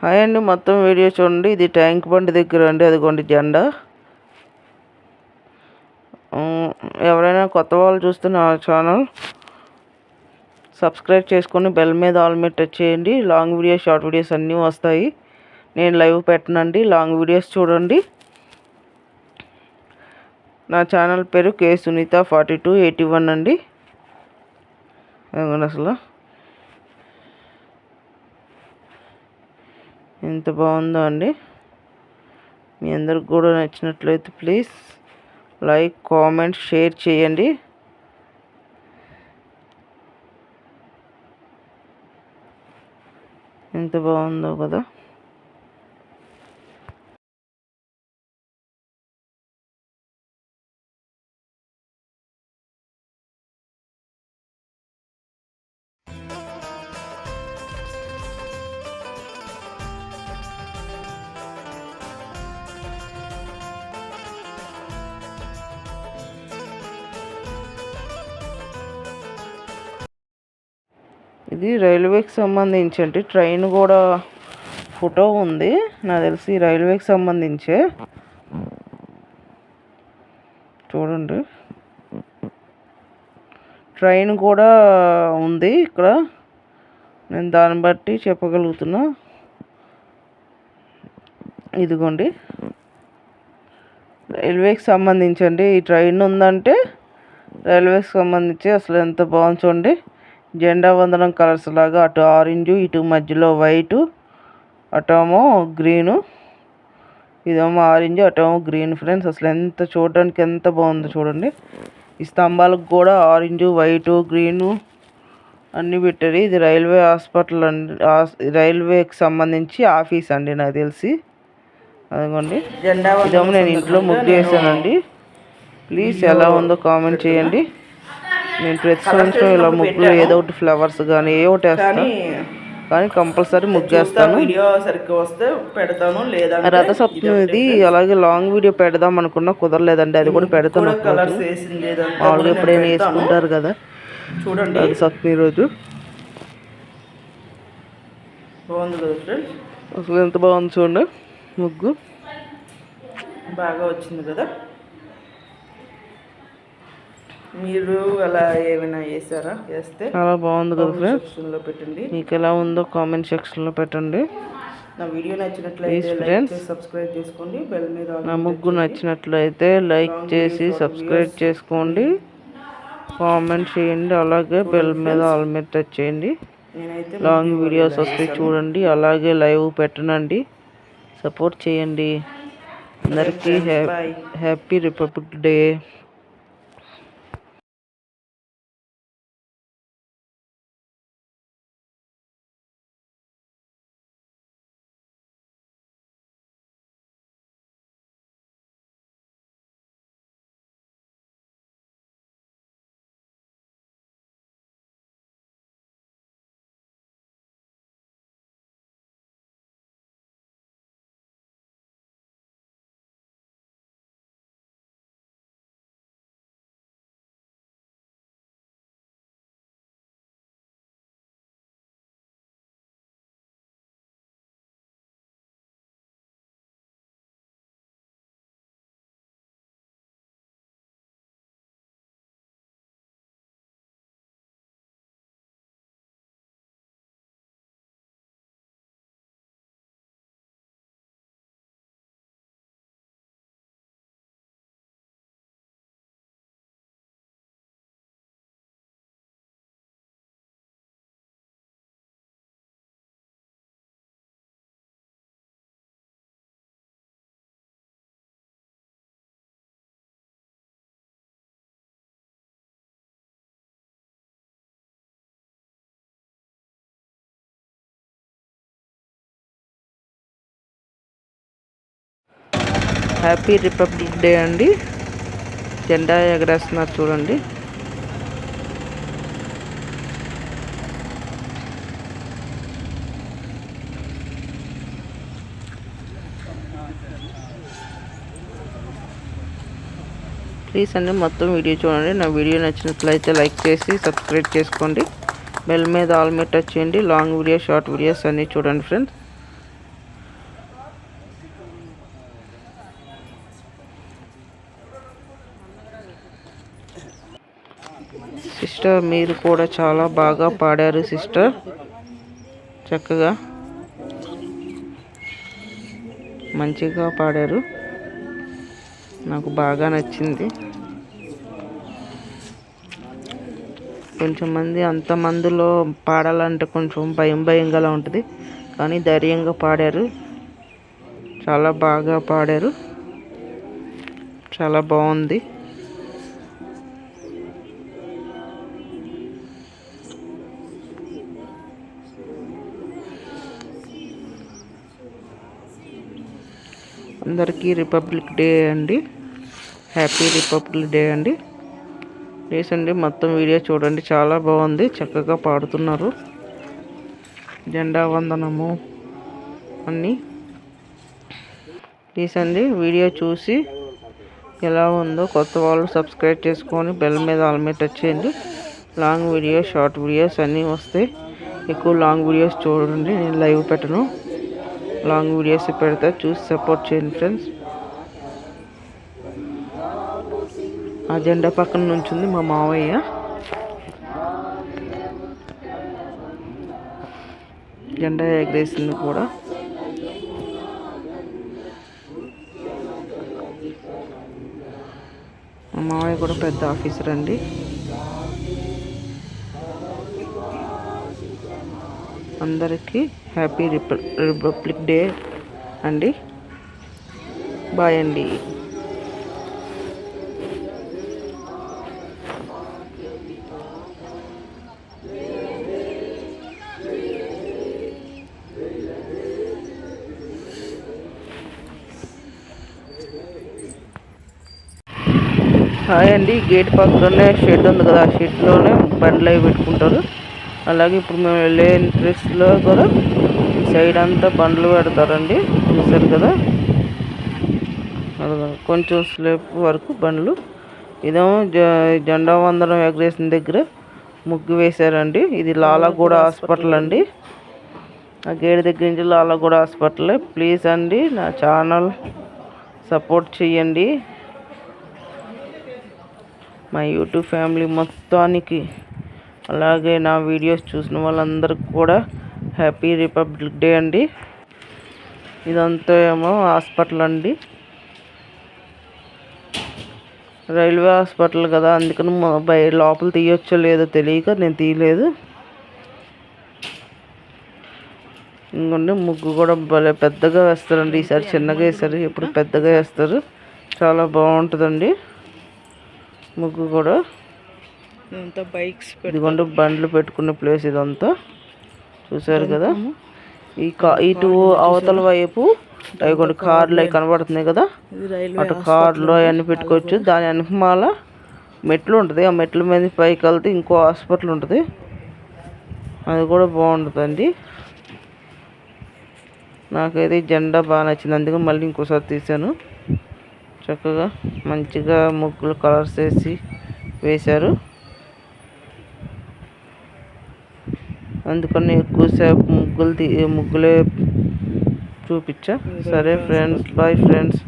Hi అండి మొత్తం video చూడండి. ఇది ట్యాంక్ బండి దగ్గర అండి అదిగోండి జెండా. ఎవరైనా కొత్త వాళ్ళు చూస్తే నా ఛానల్ సబ్స్క్రైబ్ చేసుకొని బెల్ మీద ఆల్ మీద టచ్ చేయండి. లాంగ్ వీడియోస్ షార్ట్ వీడియోస్ అన్నీ వస్తాయి. నేను లైవ్ పెట్టనండి లాంగ్ వీడియోస్ చూడండి. నా ఛానల్ పేరు K Sunitha forty two eighty one అండి. అసలు. ఎంత బాగుందో అండి. మీ అందరికి కూడా నచ్చినట్లయితే ప్లీజ్ లైక్ కామెంట్ షేర్ చేయండి. ఎంత బాగుందో కదా. ఇది రైల్వేకి సంబంధించి అంటే ట్రైన్ కూడా ఫోటో ఉంది. నాకు తెలిసి రైల్వేకి సంబంధించే. చూడండి. ట్రైన్ కూడా ఉంది ఇక్కడ. నేను దాన్ని బట్టి చెప్పగలుగుతున్నా. ఇదిగోండి. రైల్వేకి సంబంధించండి. ఈ ట్రైన్ ఉందంటే రైల్వేకి సంబంధించి అసలు ఎంత బాగుంది చూడండి. జెండా వందనం కలర్స్ లాగా అటు ఆరెంజ్ ఇటు మధ్యలో వైటు అటేమో గ్రీను ఇదేమో ఆరెంజ్ అటేమో గ్రీన్ ఫ్రెండ్స్. అసలు ఎంత చూడడానికి ఎంత బాగుందో చూడండి. ఈ స్తంభాలకు కూడా ఆరెంజ్ వైటు గ్రీను అన్నీ పెట్టారు. ఇది రైల్వే హాస్పిటల్ అండి రైల్వేకి సంబంధించి ఆఫీస్ అండి నాకు తెలిసి. అదిగోండి. జెండా ఇదేమో నేను ఇంట్లో ముగ్గు వేసానండి. ప్లీజ్ ఎలా ఉందో కామెంట్ చేయండి. నేను ప్రతి సంవత్సరం ఇలా ముగ్గులు ఏదో ఒకటి ఫ్లవర్స్ కానీ ఏ ఒకటి వేస్తాను కానీ కంపల్సరీ ముగ్గు చూస్తాను వేస్తాను. వీడియో సరిగ్గా వస్తే పెడతాను లేదా ఇది అలాగే లాంగ్ వీడియో పెడదాం అనుకున్నా కుదరలేదండి అది కూడా పెడతాను మామూలుగా ఎప్పుడైనా. వేసుకుంటారు కదా. చూడండి. రథసప్తమి రోజు బాగుంది కదా ఫ్రెండ్స్? అసలు ఎంత బాగుంది చూడండి ముగ్గు. బాగా వచ్చింది కదా? మీరు అలా ఏమైనా వేసారా వేస్తే చాలా బాగుంది కదా ఫ్రెండ్స్ సెక్షన్లో పెట్టండి. మీకు ఎలా ఉందో కామెంట్ సెక్షన్లో పెట్టండి. నా వీడియో నచ్చినట్లయితే లైక్ friends. చేసి సబ్స్క్రైబ్ చేసుకోండి. బెల్ మీద నా ముగ్గు నచ్చినట్లయితే లైక్ చేసి సబ్స్క్రైబ్ చేసుకోండి. కామెంట్ చేయండి. అలాగే బెల్ మీద ఆల్ మీద టచ్ చేయండి. నేనైతే లాంగ్ వీడియోస్ వస్తే చూడండి. అలాగే లైవ్ పెట్టనండి. సపోర్ట్ చేయండి. అందరికీ happy republic day happy republic day అండి. జెండా ఎగరేస్తున్నారు చూడండి. ప్లీజ్ అండి మొత్తం వీడియో చూడండి. నా వీడియో నచ్చినట్లయితే లైక్ చేసి సబ్స్క్రైబ్ చేసుకోండి. బెల్ మీద ఆల్ మీద టచ్ చేయండి. లాంగ్ వీడియో షార్ట్ వీడియోస్ అన్నీ చూడండి ఫ్రెండ్స్. సిస్టర్ మీరు కూడా చాలా బాగా పాడారు సిస్టర్. చక్కగా. మంచిగా పాడారు. నాకు బాగా నచ్చింది. కొంచెం మంది అంత మందిలో పాడాలంటే కొంచెం భయం భయంగా ఉంటుంది. కానీ ధైర్యంగా పాడారు. చాలా బాగా పాడారు. చాలా బాగుంది. అందరికీ రిపబ్లిక్ డే అండి. హ్యాపీ రిపబ్లిక్ డే అండి. ప్లీజ్ అండి మొత్తం వీడియో చూడండి. చాలా బాగుంది. చక్కగా పాడుతున్నారు. జెండా వందనము అన్నీ. ప్లీజ్ అండి వీడియో చూసి ఎలా ఉందో కొత్త వాళ్ళు సబ్స్క్రైబ్ చేసుకొని బెల్ మీద ఆల్మేట్ వచ్చేయండి లాంగ్ వీడియో షార్ట్ వీడియోస్ అన్నీ వస్తాయి ఎక్కువ లాంగ్ వీడియోస్ చూడండి. నేను లైవ్ పెట్టను. లాంగ్ వీడియోస్ పెడతా. చూసి సపోర్ట్ చేయండి ఫ్రెండ్స్ ఆ జెండా పక్కన నుంచింది మా మావయ్య. జెండా ఎగరేసింది కూడా. మా మావయ్య కూడా పెద్ద ఆఫీసర్ అండి. అందరికీ హ్యాపీ రిప రిపబ్లిక్ డే అండి. బాయ్ అండి. హాయ్ అండి. గేట్ పక్కనే షెడ్ ఉంది కదా ఆ షెడ్లోనే బండ్లు అవి పెట్టుకుంటారు. అలాగే ఇప్పుడు మేము వెళ్ళే ఎంట్రెస్లో కూడా సైడ్ అంతా బండ్లు పెడతారండి. చూసారు కదా? కొంచెం స్లేప్ వరకు బండ్లు. ఇదేమో జ- జెండా వందనం ఎగరేసిన దగ్గర ముగ్గు వేశారండి. ఇది లాలాగూడ హాస్పిటల్ అండి. ఆ గేట్ దగ్గర నుంచి లాలాగూడ హాస్పిటల్. ప్లీజ్ అండి నా ఛానల్ సపోర్ట్ చేయండి మా యూట్యూబ్ ఫ్యామిలీ మొత్తానికి అలాగే నా వీడియోస్ చూసిన వాళ్ళందరికీ కూడా హ్యాపీ రిపబ్లిక్ డే అండి. ఇదంతా ఏమో హాస్పిటల్ అండి. రైల్వే హాస్పిటల్ కదా అందుకని మా- బయ లోపల తీయొచ్చో లేదో తెలియక నేను తీయలేదు. ఇంకొండి ముగ్గు కూడా భలే పెద్దగా వేస్తారండి. ఈసారి చిన్నగా వేస్తారు ఎప్పుడు పెద్దగా వేస్తారు. చాలా బాగుంటుందండి. ముగ్గు కూడా. ఇదంతా బైక్స్ ఇదిగోండి బండ్లు పెట్టుకునే ప్లేస్ ఇదంతా. చూసారు కదా? ఈ కా ఇటు అవతల వైపు ఇదిగోండి కార్లు అవి కనబడుతున్నాయి కదా? అటు కార్లు అవన్నీ పెట్టుకోవచ్చు. దాని వెనకమాల మెట్లు ఉంటుంది. ఆ మెట్ల మీద పైకి వెళ్తే ఇంకో హాస్పిటల్ ఉంటుంది. అది కూడా బాగుంటుందండి. నాకైతే జెండా బాగా నచ్చింది. అందుకని మళ్ళీ ఇంకోసారి తీసాను చక్కగా మంచిగా ముగ్గులు కలర్స్ వేసి వేశారు. అందుకని ఎక్కువసేపు ముగ్గులు తీ ముగ్గులే చూపించా. సరే ఫ్రెండ్స్ బాయ్ ఫ్రెండ్స్.